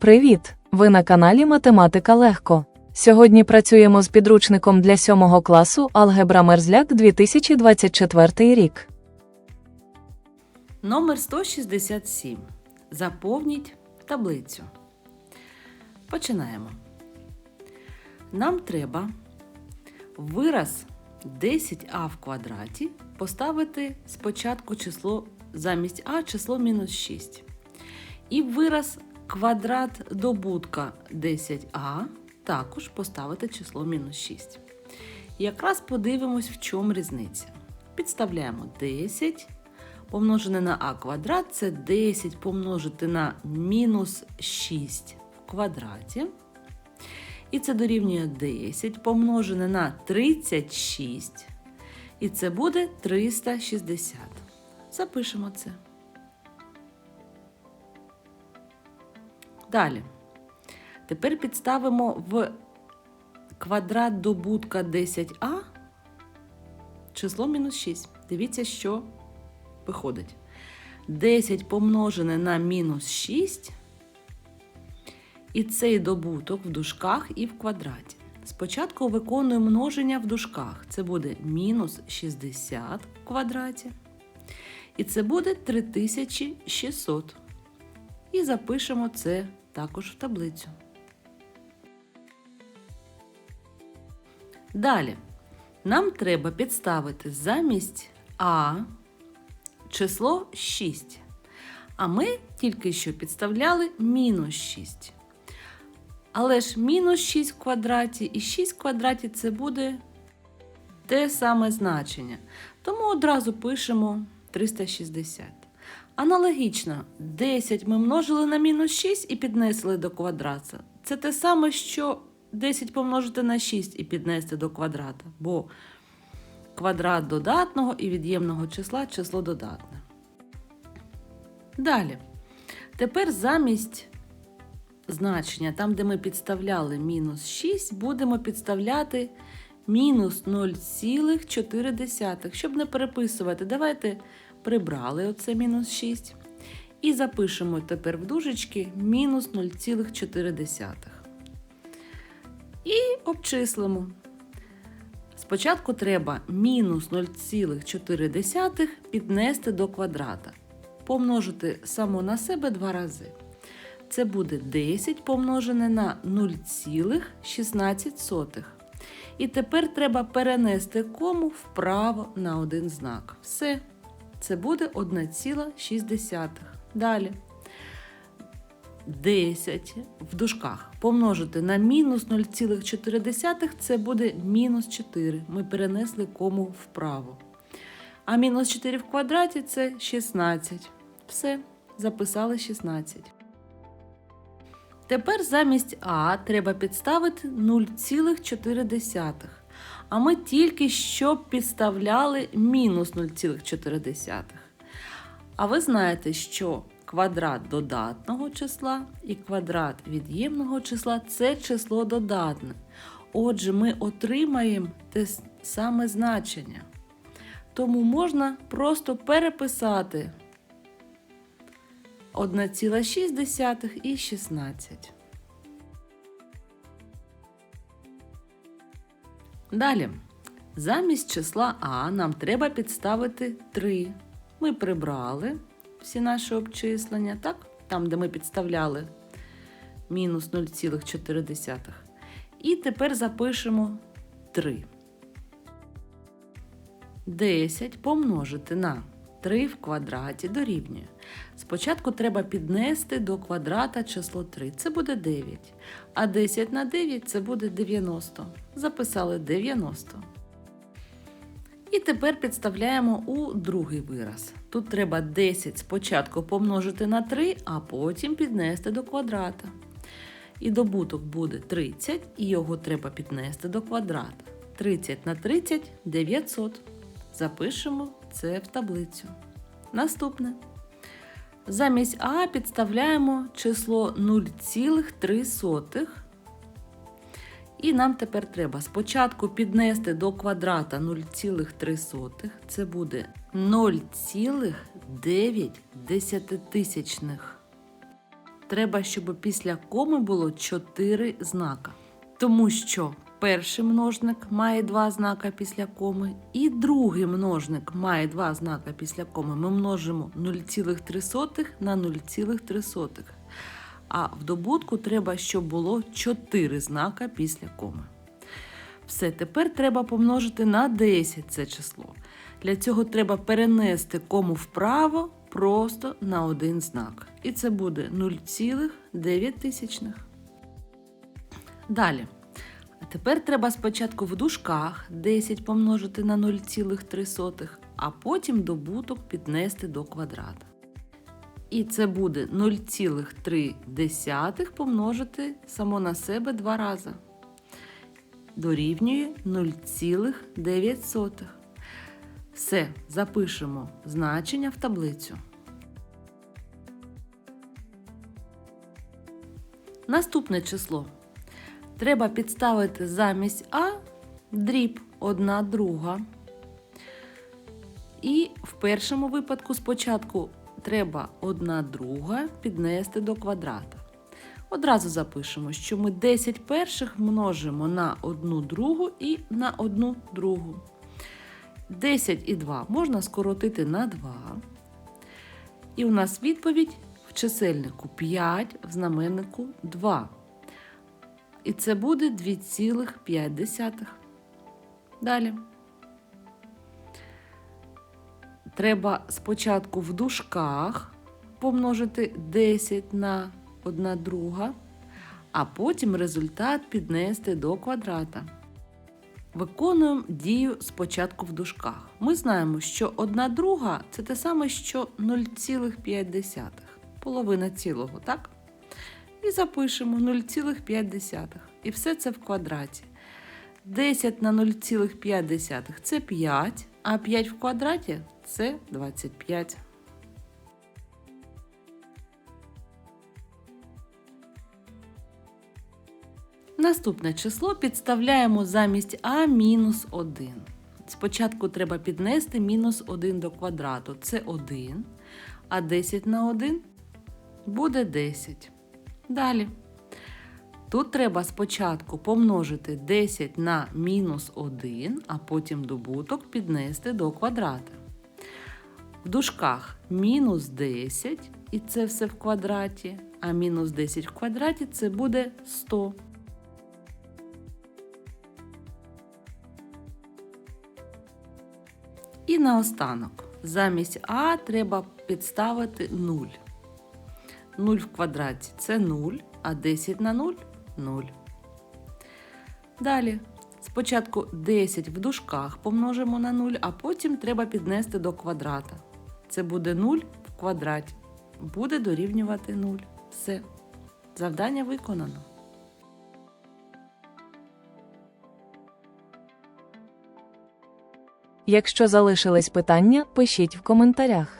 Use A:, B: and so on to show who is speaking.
A: Привіт! Ви на каналі Математика Легко. Сьогодні працюємо з підручником для 7 класу Алгебра Мерзляк 2024 рік.
B: Номер 167. Заповніть таблицю. Починаємо. Нам треба вираз 10а в квадраті поставити спочатку число замість а число мінус 6. І вираз квадрат добутка 10а також поставити число мінус 6. Якраз подивимось, в чому різниця. Підставляємо 10 помножене на а квадрат це 10 помножити на мінус 6 в квадраті. І це дорівнює 10 помножене на 36. І це буде 360. Запишемо це. Далі. Тепер підставимо в квадрат добутка 10а число мінус 6. Дивіться, що виходить. 10 помножене на мінус 6. І цей добуток в дужках і в квадраті. Спочатку виконуємо множення в дужках. Це буде мінус 60 в квадраті. І це буде 3600. І запишемо це також в таблицю. Далі. Нам треба підставити замість А число 6. А ми тільки що підставляли мінус 6. Але ж мінус 6 в квадраті і 6 в квадраті це буде те саме значення. Тому одразу пишемо 360. Аналогічно, 10 ми множили на мінус 6 і піднесли до квадрата. Це те саме, що 10 помножити на 6 і піднести до квадрата. Бо квадрат додатного і від'ємного числа число додатне. Dалі. Тепер замість значення, там, де ми підставляли мінус 6, будемо підставляти мінус 0,4. Щоб не переписувати, давайте прибрали оце мінус 6. І запишемо тепер в дужечки мінус 0,4. І обчислимо. Спочатку треба мінус 0,4 піднести до квадрата. Помножити само на себе два рази. Це буде 10 помножене на 0,16. І тепер треба перенести кому вправо на один знак. Все. Це буде 1,6. Далі. 10 в дужках помножити на мінус 0,4 це буде мінус 4. Ми перенесли кому вправо. А мінус 4 в квадраті це 16. Все, записали 16. Тепер замість А треба підставити 0,4. А ми тільки що підставляли мінус 0,4. А ви знаєте, що квадрат додатного числа і квадрат від'ємного числа це число додатне. Отже, ми отримаємо те саме значення. Тому можна просто переписати 1,6 і 16. Далі. Замість числа А нам треба підставити 3. Ми прибрали всі наші обчислення, так? Там, де ми підставляли мінус 0,4. І тепер запишемо 3. 10 помножити на 3 в квадраті дорівнює. Спочатку треба піднести до квадрата число 3. Це буде 9. А 10 на 9 це буде 90. Записали 90. І тепер підставляємо у другий вираз. Тут треба 10 спочатку помножити на 3, а потім піднести до квадрата. І добуток буде 30, і його треба піднести до квадрата. 30 на 30 900. Запишемо це в таблицю. Наступне. Замість А підставляємо число 0,3. І нам тепер треба спочатку піднести до квадрата 0,3. Це буде 0,9 треба, щоб після коми було 4 знака. Тому що перший множник має два знака після коми, і другий множник має два знака після коми. Ми множимо 0,3 на 0,3. А в добутку треба, щоб було 4 знака після коми. Все, тепер треба помножити на 10 це число. Для цього треба перенести кому вправо просто на один знак. І це буде 0,9. Далі. А тепер треба спочатку в дужках 10 помножити на 0,3, а потім добуток піднести до квадрата. І це буде 0,3 помножити само на себе два рази. Дорівнює 0,9. Все, запишемо значення в таблицю. Наступне число. Треба підставити замість А дріб 1 друга. І в першому випадку спочатку треба 1 друга піднести до квадрата. Одразу запишемо, що ми 10 перших множимо на 1 другу і на 1 другу. 10 і 2 можна скоротити на 2. І у нас відповідь в чисельнику 5, в знаменнику 2. І це буде 2,5. Далі. Треба спочатку в дужках помножити 10 на 1 друга, а потім результат піднести до квадрата. Виконуємо дію спочатку в дужках. Ми знаємо, що 1 друга це те саме, що 0,5. Половина цілого, так? І запишемо 0,5. І все це в квадраті. 10 на 0,5 це 5, а 5 в квадраті це 25. Наступне число підставляємо замість а мінус 1. Спочатку треба піднести мінус 1 до квадрату. Це 1. А 10 на 1 буде 10. Далі. Тут треба спочатку помножити 10 на мінус 1, а потім добуток піднести до квадрата. В дужках мінус 10, і це все в квадраті, а мінус 10 в квадраті це буде 100. І наостанок, замість А треба підставити 0. 0 в квадраті це 0, а 10 на 0 0. Далі. Спочатку 10 в дужках помножимо на 0, а потім треба піднести до квадрата. Це буде 0 в квадраті. Буде дорівнювати 0. Все. Завдання виконано.
A: Якщо залишились питання, пишіть в коментарях.